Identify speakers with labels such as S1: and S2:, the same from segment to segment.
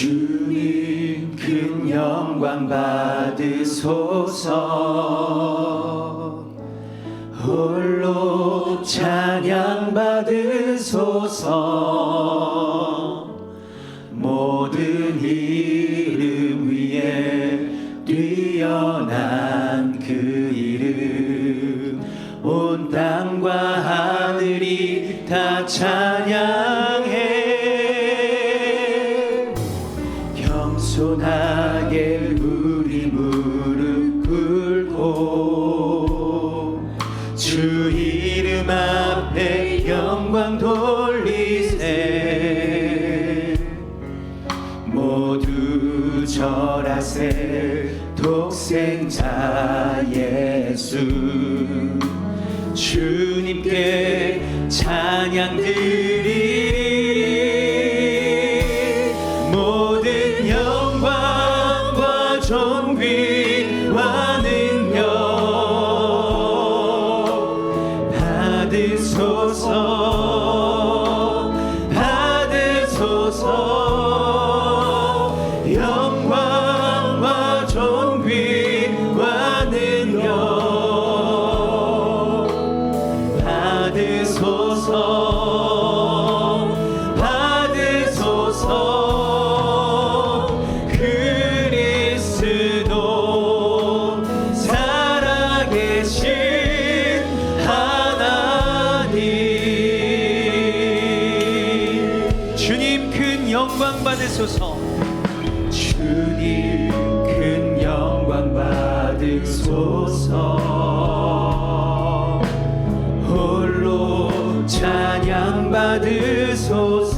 S1: 주님 큰 영광 받으소서. 홀로 찬양 받으소서. 모든 이름 위에 뛰어난 그 이름. 온 땅과 하늘이 다 찬양 모두 절하세 독생자 예수. 주님께 찬양 드리리 모든 영광과 존귀와 능력 받으소서 받으소서
S2: 큰 영광 받으소서.
S1: 주님 큰 영광 받으소서. 홀로 찬양 받으소서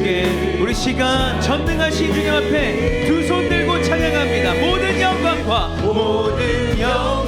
S1: 주님께
S2: 우리 시간 전능하신 주님 앞에 두 손 들고 찬양합니다. 모든 영광과
S1: 모든 영광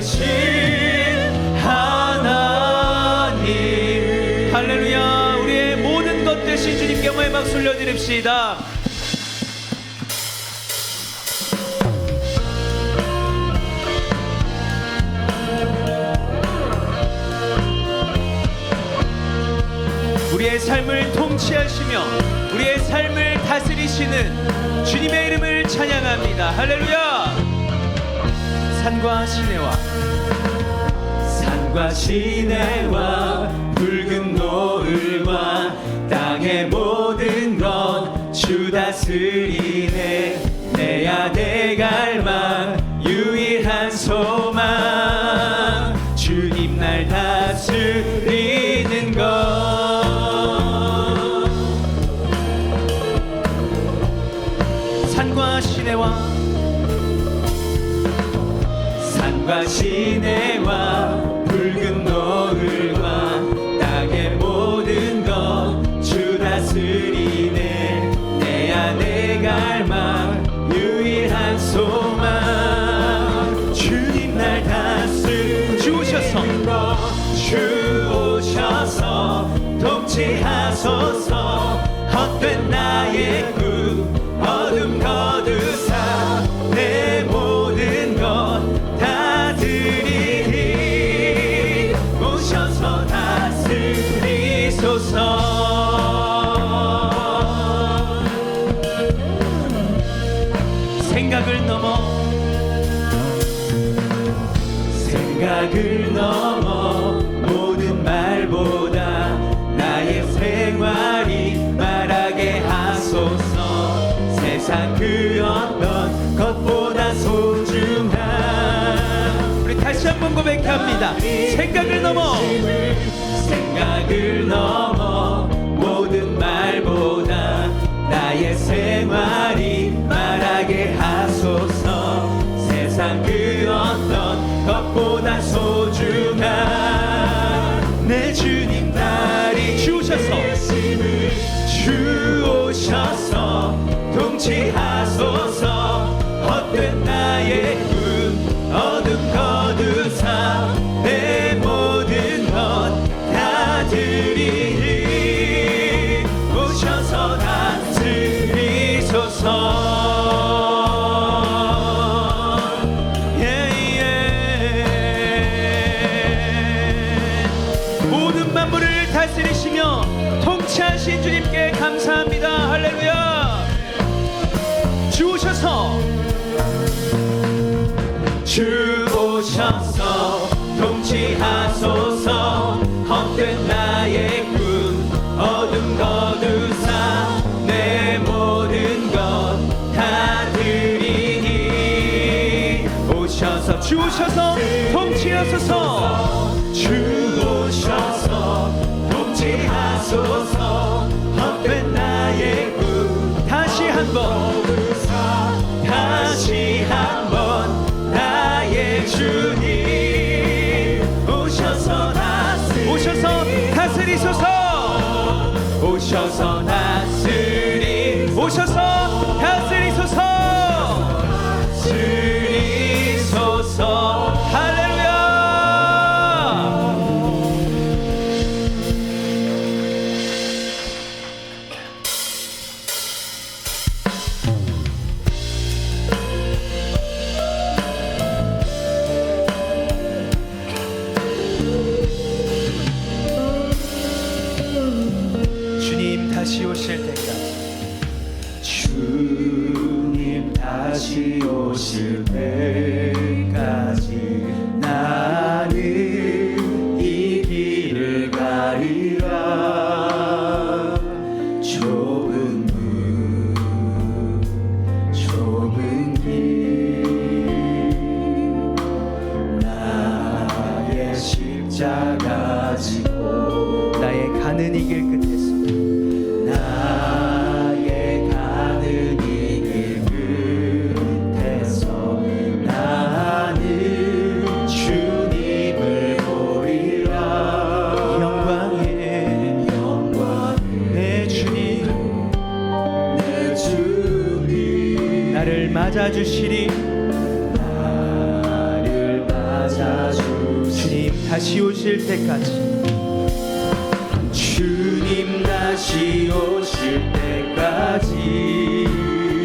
S1: 살아계신 하나님.
S2: 할렐루야. 우리의 모든 것 되신 주님께 영광의 박수 올려드립시다. 우리의 삶을 통치하시며 우리의 삶을 다스리시는 주님의 이름을 찬양합니다. 할렐루야 산과 시내와
S1: 산과 시내와 붉은 노을과 땅의 모든 것 주 다스리네. 내 아내 갈망 유일한 소망
S2: 산과 시내와
S1: 그 어떤 것보다 소중한
S2: 우리 다시 한번 고백합니다. 생각을 넘어
S1: 생각을 넘어
S2: 오셔서
S1: 주 오셔서 통치하소서. 헛된 나의
S2: 만물을 다스리시며 통치하신 주님께 감사합니다. 할렐루야. 주 오셔서
S1: 주 오셔서 통치하소서 헛된 나의 꿈 어둠 거두사 내 모든 것 다 드리니 오셔서
S2: 주 오셔서 통치하소서
S1: 주 오셔서 통치하소서 헛된 나의 꿈
S2: 다시 한번
S1: 다시 한번 나의 주님. 오셔서 다스리.
S2: 오셔서 다스리소서.
S1: 오셔서 다스리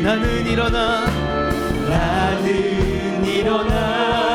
S1: 나는
S2: 일어나
S1: 나는 일어나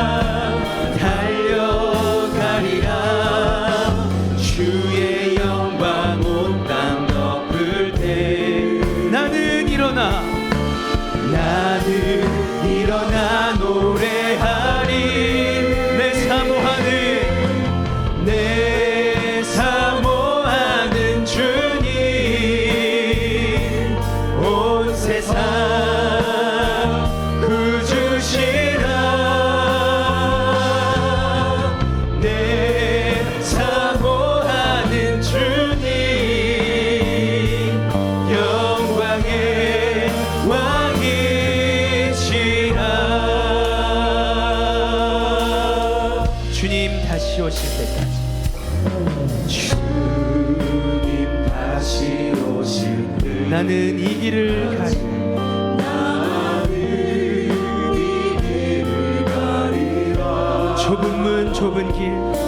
S2: 나는 이 길을 가리. 좁은 문 좁은 길.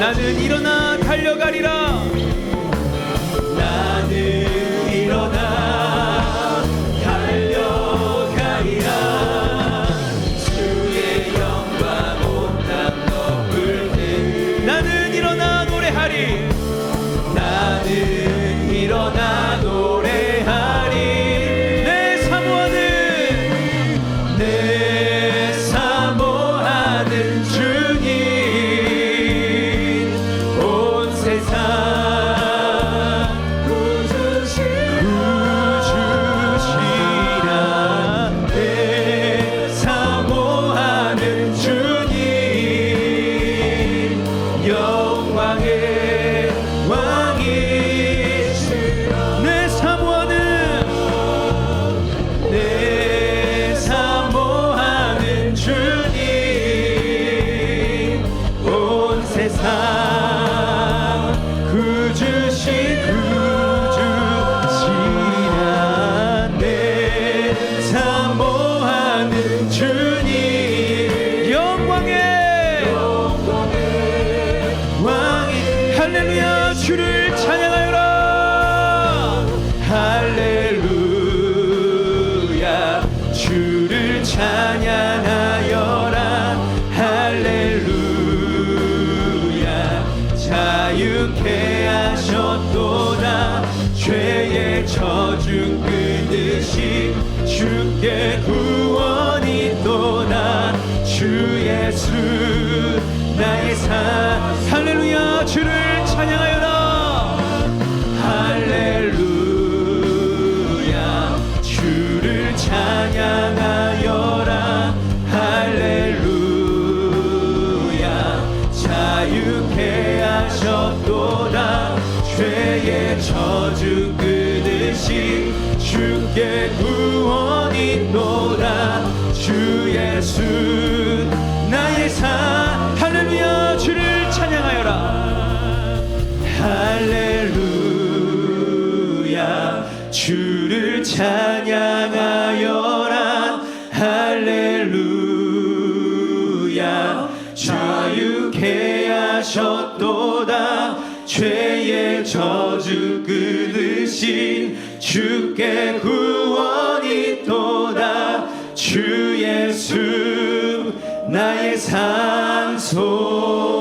S2: 나는
S1: 일어나 달려가리라. 나는 일어나
S2: 찬양하여라.
S1: 할렐루야. 자유케 하셨도다. 죄의 저중 끊듯이 그 주께 구원이 또다. 주 예수 나의 사
S2: 할렐루야. 주를 찬양하여라.
S1: 할렐루야. 주를 찬양 주를 찬양하여라 할렐루야. 자유케 하셨도다. 죄의 저주 끊으신 주께 구원이 또다. 주 예수 나의 산소.